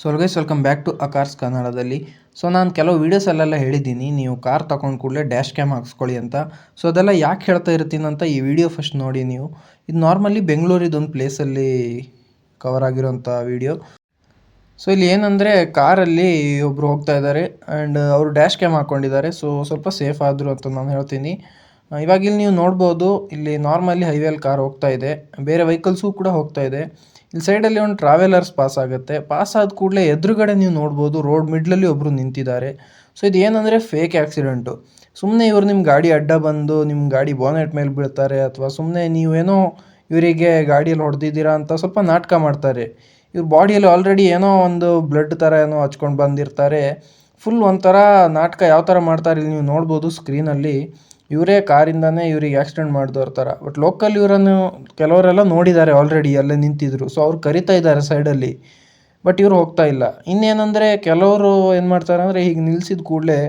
So guys welcome back to a cars ಕನ್ನಡದಲ್ಲಿ so ನಾನು ಕೆಲವು ವೀಡಿಯೋಸಲ್ಲೆಲ್ಲ ಹೇಳಿದ್ದೀನಿ, ನೀವು ಕಾರ್ ತಗೊಂಡು ಕೂಡಲೇ ಡ್ಯಾಶ್ ಕ್ಯಾಮ್ ಹಾಕ್ಸ್ಕೊಳ್ಳಿ ಅಂತ. ಸೊ ಅದೆಲ್ಲ ಯಾಕೆ ಹೇಳ್ತಾ ಇರ್ತೀನಿ ಅಂತ ಈ ವಿಡಿಯೋ ಫಸ್ಟ್ ನೋಡಿ ನೀವು. ಇದು ನಾರ್ಮಲಿ ಬೆಂಗಳೂರಿದೊಂದು ಪ್ಲೇಸಲ್ಲಿ ಕವರ್ ಆಗಿರೋಂಥ ವಿಡಿಯೋ ಸೊ ಇಲ್ಲಿ ಏನಂದರೆ ಕಾರಲ್ಲಿ ಒಬ್ಬರು ಹೋಗ್ತಾ ಇದ್ದಾರೆ ಆ್ಯಂಡ್ ಅವರು ಡ್ಯಾಶ್ ಕ್ಯಾಮ್ ಹಾಕ್ಕೊಂಡಿದ್ದಾರೆ ಸೊ ಸ್ವಲ್ಪ ಸೇಫ್ ಆದರು ಅಂತ ನಾನು ಹೇಳ್ತೀನಿ. ಇವಾಗ ಇಲ್ಲಿ ನೀವು ನೋಡ್ಬೋದು, ಇಲ್ಲಿ ನಾರ್ಮಲಿ ಹೈವೇಲಿ ಕಾರ್ ಹೋಗ್ತಾ ಇದೆ. ಬೇರೆ ವೆಹಿಕಲ್ಸು ಕೂಡ ಹೋಗ್ತಾ ಇದೆ. ಇಲ್ಲಿ ಸೈಡಲ್ಲಿ ಒಂದು ಟ್ರಾವೆಲರ್ಸ್ ಪಾಸ್ ಆಗುತ್ತೆ. ಪಾಸ್ ಆದ ಕೂಡಲೇ ಎದುರುಗಡೆ ನೀವು ನೋಡ್ಬೋದು ರೋಡ್ ಮಿಡ್ಲಲ್ಲಿ ಒಬ್ಬರು ನಿಂತಿದ್ದಾರೆ. ಸೊ ಇದು ಏನಂದರೆ ಫೇಕ್ ಆ್ಯಕ್ಸಿಡೆಂಟು ಸುಮ್ಮನೆ ಇವರು ನಿಮ್ಮ ಗಾಡಿ ಅಡ್ಡ ಬಂದು ನಿಮ್ಮ ಗಾಡಿ ಬೋನೆಟ್ ಮೇಲೆ ಬೀಳ್ತಾರೆ, ಅಥವಾ ಸುಮ್ಮನೆ ನೀವೇನೋ ಇವರಿಗೆ ಗಾಡಿಯಲ್ಲಿ ಹೊಡೆದಿದ್ದೀರಾ ಅಂತ ಸ್ವಲ್ಪ ನಾಟಕ ಮಾಡ್ತಾರೆ. ಇವ್ರ ಬಾಡಿಯಲ್ಲಿ ಆಲ್ರೆಡಿ ಏನೋ ಒಂದು ಬ್ಲಡ್ ಥರ ಏನೋ ಹಚ್ಕೊಂಡು ಬಂದಿರ್ತಾರೆ. ಫುಲ್ ಒಂಥರ ನಾಟಕ ಯಾವ ಥರ ಮಾಡ್ತಾರೆ ಇಲ್ಲಿ ನೀವು ನೋಡ್ಬೋದು ಸ್ಕ್ರೀನಲ್ಲಿ ಇವರೇ ಕಾರಿಂದನೇ ಇವ್ರಿಗೆ ಆಕ್ಸಿಡೆಂಟ್ ಮಾಡಿದವ್ರ ಥರ ಬಟ್ ಲೋಕಲ್ ಇವರನ್ನು ಕೆಲವರೆಲ್ಲ ನೋಡಿದ್ದಾರೆ ಆಲ್ರೆಡಿ ಅಲ್ಲೇ ನಿಂತಿದ್ರು. ಸೊ ಅವ್ರು ಕರಿತಾ ಇದ್ದಾರೆ ಸೈಡಲ್ಲಿ ಬಟ್ ಇವ್ರು ಹೋಗ್ತಾ ಇಲ್ಲ. ಇನ್ನೇನಂದರೆ ಕೆಲವರು ಏನು ಮಾಡ್ತಾರೆ ಅಂದರೆ ಹೀಗೆ ನಿಲ್ಸಿದ ಕೂಡಲೇ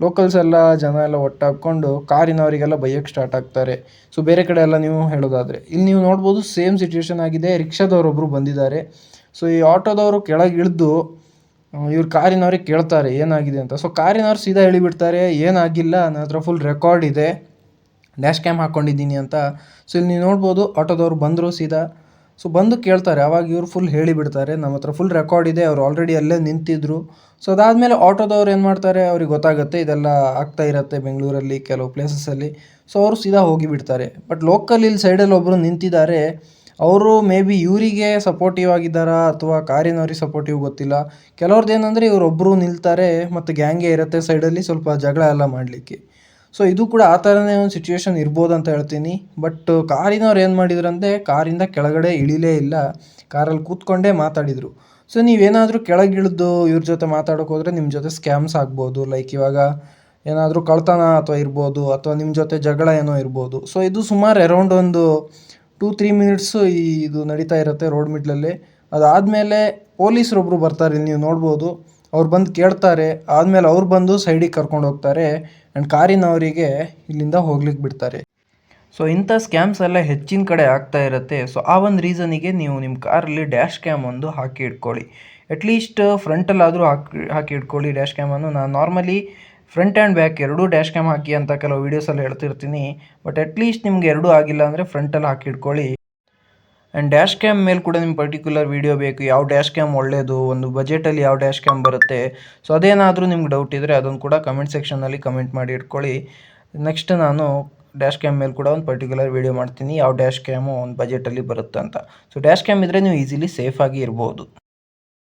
ಲೋಕಲ್ಸ್ ಎಲ್ಲ ಜನ ಎಲ್ಲ ಒಟ್ಟಾಕೊಂಡು ಕಾರಿನವರಿಗೆಲ್ಲ ಬೈಯೋಕ್ಕೆ ಸ್ಟಾರ್ಟ್ ಆಗ್ತಾರೆ. ಸೊ ಬೇರೆ ಕಡೆ ಎಲ್ಲ ನೀವು ಹೇಳೋದಾದರೆ, ಇಲ್ಲಿ ನೀವು ನೋಡ್ಬೋದು ಸೇಮ್ ಸಿಚುವೇಶನ್ ಆಗಿದೆ. ರಿಕ್ಷಾದವರೊಬ್ಬರು ಬಂದಿದ್ದಾರೆ. ಸೊ ಈ ಆಟೋದವರು ಕೆಳಗೆ ಇಳಿದು ಇವ್ರ ಕಾರಿನವ್ರಿಗೆ ಕೇಳ್ತಾರೆ, ಏನಾಗಿದೆ ಅಂತ. ಸೊ ಕಾರಿನವ್ರು ಸೀದಾ ಹೇಳಿಬಿಡ್ತಾರೆ, ಏನಾಗಿಲ್ಲ, ನನ್ನ ಹತ್ರ ಫುಲ್ ರೆಕಾರ್ಡ್ ಇದೆ ಡ್ಯಾಶ್ ಕ್ಯಾಮ್ ಹಾಕ್ಕೊಂಡಿದ್ದೀನಿ ಅಂತ. ಸೊ ಇಲ್ಲಿ ನೀವು ನೋಡ್ಬೋದು, ಆಟೋದವ್ರು ಬಂದರು ಸೀದಾ. ಸೊ ಬಂದು ಕೇಳ್ತಾರೆ, ಅವಾಗ ಇವ್ರು ಫುಲ್ ಹೇಳಿಬಿಡ್ತಾರೆ, ನಮ್ಮ ಹತ್ರ ಫುಲ್ ರೆಕಾರ್ಡ್ ಇದೆ, ಅವ್ರು ಆಲ್ರೆಡಿ ಅಲ್ಲೇ ನಿಂತಿದ್ರು. ಸೊ ಅದಾದಮೇಲೆ ಆಟೋದವ್ರು ಏನು ಮಾಡ್ತಾರೆ, ಅವ್ರಿಗೆ ಗೊತ್ತಾಗುತ್ತೆ, ಇದೆಲ್ಲ ಆಗ್ತಾ ಇರುತ್ತೆ ಬೆಂಗಳೂರಲ್ಲಿ, ಕೆಲವು ಪ್ಲೇಸಸಲ್ಲಿ ಸೊ ಅವರು ಸೀದಾ ಹೋಗಿಬಿಡ್ತಾರೆ. ಬಟ್ ಲೋಕಲ್ ಇಲ್ಲಿ ಸೈಡಲ್ಲಿ ಒಬ್ಬರು ನಿಂತಿದ್ದಾರೆ ಅವರು ಮೇ ಬಿ ಇವರಿಗೆ ಸಪೋರ್ಟಿವ್ ಆಗಿದ್ದಾರಾ ಅಥವಾ ಕಾರಿನವ್ರಿಗೆ ಸಪೋರ್ಟಿವ್ ಗೊತ್ತಿಲ್ಲ. ಕೆಲವ್ರದ್ದು ಏನಂದರೆ ಇವರೊಬ್ಬರು ನಿಲ್ತಾರೆ ಮತ್ತು ಗ್ಯಾಂಗೇ ಇರುತ್ತೆ ಸೈಡಲ್ಲಿ ಸ್ವಲ್ಪ ಜಗಳ ಎಲ್ಲ ಮಾಡಲಿಕ್ಕೆ. ಸೊ ಇದು ಕೂಡ ಆ ಥರನೇ ಒಂದು ಸಿಚುವೇಶನ್ ಇರ್ಬೋದು ಅಂತ ಹೇಳ್ತೀನಿ. ಬಟ್ ಕಾರಿನವ್ರು ಏನು ಮಾಡಿದ್ರಂತೆ ಕಾರಿಂದ ಕೆಳಗಡೆ ಇಳಿಲೇ ಇಲ್ಲ. ಕಾರಲ್ಲಿ ಕೂತ್ಕೊಂಡೇ ಮಾತಾಡಿದರು. ಸೊ ನೀವೇನಾದರೂ ಕೆಳಗಿಳಿದು ಇವ್ರ ಜೊತೆ ಮಾತಾಡೋಕೆ ಹೋದರೆ ನಿಮ್ಮ ಜೊತೆ ಸ್ಕ್ಯಾಮ್ಸ್ ಆಗ್ಬೋದು. ಲೈಕ್ ಇವಾಗ ಏನಾದರೂ ಕಳ್ತನ ಅಥವಾ ಇರ್ಬೋದು ಅಥವಾ ನಿಮ್ಮ ಜೊತೆ ಜಗಳ ಏನೋ ಇರ್ಬೋದು. ಸೊ ಇದು ಸುಮಾರು ಅರೌಂಡ್ ಒಂದು ಟೂ, ತ್ರೀ ಮಿನಿಟ್ಸು ಇದು ನಡೀತಾ ಇರುತ್ತೆ ರೋಡ್ ಮಿಡ್ಲಲ್ಲಿ. ಅದಾದಮೇಲೆ ಪೊಲೀಸರೊಬ್ಬರು ಬರ್ತಾರೆ ನೀವು ನೋಡ್ಬೋದು. ಅವ್ರು ಬಂದು ಕೇಳ್ತಾರೆ. ಆದಮೇಲೆ ಅವ್ರು ಬಂದು ಸೈಡಿಗೆ ಕರ್ಕೊಂಡು ಹೋಗ್ತಾರೆ. ಆ್ಯಂಡ್ ಕಾರಿನವರಿಗೆ ಇಲ್ಲಿಂದ ಹೋಗ್ಲಿಕ್ಕೆ ಬಿಡ್ತಾರೆ. ಸೊ, ಇಂಥ ಸ್ಕ್ಯಾಮ್ಸ್ ಎಲ್ಲ ಹೆಚ್ಚಿನ ಕಡೆ ಆಗ್ತಾ ಇರುತ್ತೆ. ಸೊ, ಆ ಒಂದು ರೀಸನಿಗೆ ನೀವು ನಿಮ್ಮ ಕಾರಲ್ಲಿ ಡ್ಯಾಶ್ ಕ್ಯಾಮ್ ಒಂದು ಹಾಕಿ ಇಟ್ಕೊಳ್ಳಿ. ಅಟ್ಲೀಸ್ಟ್ ಫ್ರಂಟಲ್ಲಾದರೂ ಹಾಕಿ ಹಾಕಿ ಇಟ್ಕೊಳ್ಳಿ ಡ್ಯಾಶ್ ಕ್ಯಾಮನ್ನು. ನಾನು ನಾರ್ಮಲಿ ಫ್ರಂಟ್ ಆ್ಯಂಡ್ ಬ್ಯಾಕ್ ಎರಡೂ ಡ್ಯಾಶ್ ಕ್ಯಾಮ್ ಹಾಕಿ ಅಂತ ಕೆಲವು ವೀಡಿಯೋಸಲ್ಲಿ ಹೇಳ್ತಿರ್ತೀನಿ. ಬಟ್ ಅಟ್ಲೀಸ್ಟ್ ನಿಮ್ಗೆ ಎರಡೂ ಆಗಿಲ್ಲ ಅಂದರೆ ಫ್ರಂಟಲ್ಲಿ ಹಾಕಿ ಇಟ್ಕೊಳ್ಳಿ. ಆ್ಯಂಡ್ ಡ್ಯಾಶ್ ಕ್ಯಾಮ್ ಮೇಲೆ ಕೂಡ ನಿಮ್ಮ ಪರ್ಟಿಕ್ಯುಲರ್ ವೀಡಿಯೋ ಬೇಕು. ಯಾವ ಡ್ಯಾಶ್ ಕ್ಯಾಮ್ ಒಳ್ಳೆಯದು ಒಂದು ಬಜೆಟಲ್ಲಿ ಯಾವ ಡ್ಯಾಶ್ ಕ್ಯಾಮ್ ಬರುತ್ತೆ. ಸೊ ಅದೇನಾದರೂ ನಿಮ್ಗೆ ಡೌಟ್ ಇದ್ದರೆ ಅದನ್ನು ಕೂಡ ಕಮೆಂಟ್ ಸೆಕ್ಷನ್ನಲ್ಲಿ ಕಮೆಂಟ್ ಮಾಡಿ ಇಟ್ಕೊಳ್ಳಿ. ನೆಕ್ಸ್ಟ್ ನಾನು ಡ್ಯಾಶ್ ಕ್ಯಾಮ್ ಮೇಲೆ ಕೂಡ ಒಂದು ಪರ್ಟಿಕ್ಯುಲರ್ ವೀಡಿಯೋ ಮಾಡ್ತೀನಿ. ಯಾವ ಡ್ಯಾಶ್ ಕ್ಯಾಮು ಒಂದು ಬಜೆಟಲ್ಲಿ ಬರುತ್ತೆ ಅಂತ. ಸೊ ಡ್ಯಾಶ್ ಕ್ಯಾಮ್ ಇದ್ದರೆ ನೀವು ಈಸಿಲಿ ಸೇಫಾಗಿ ಇರ್ಬೋದು.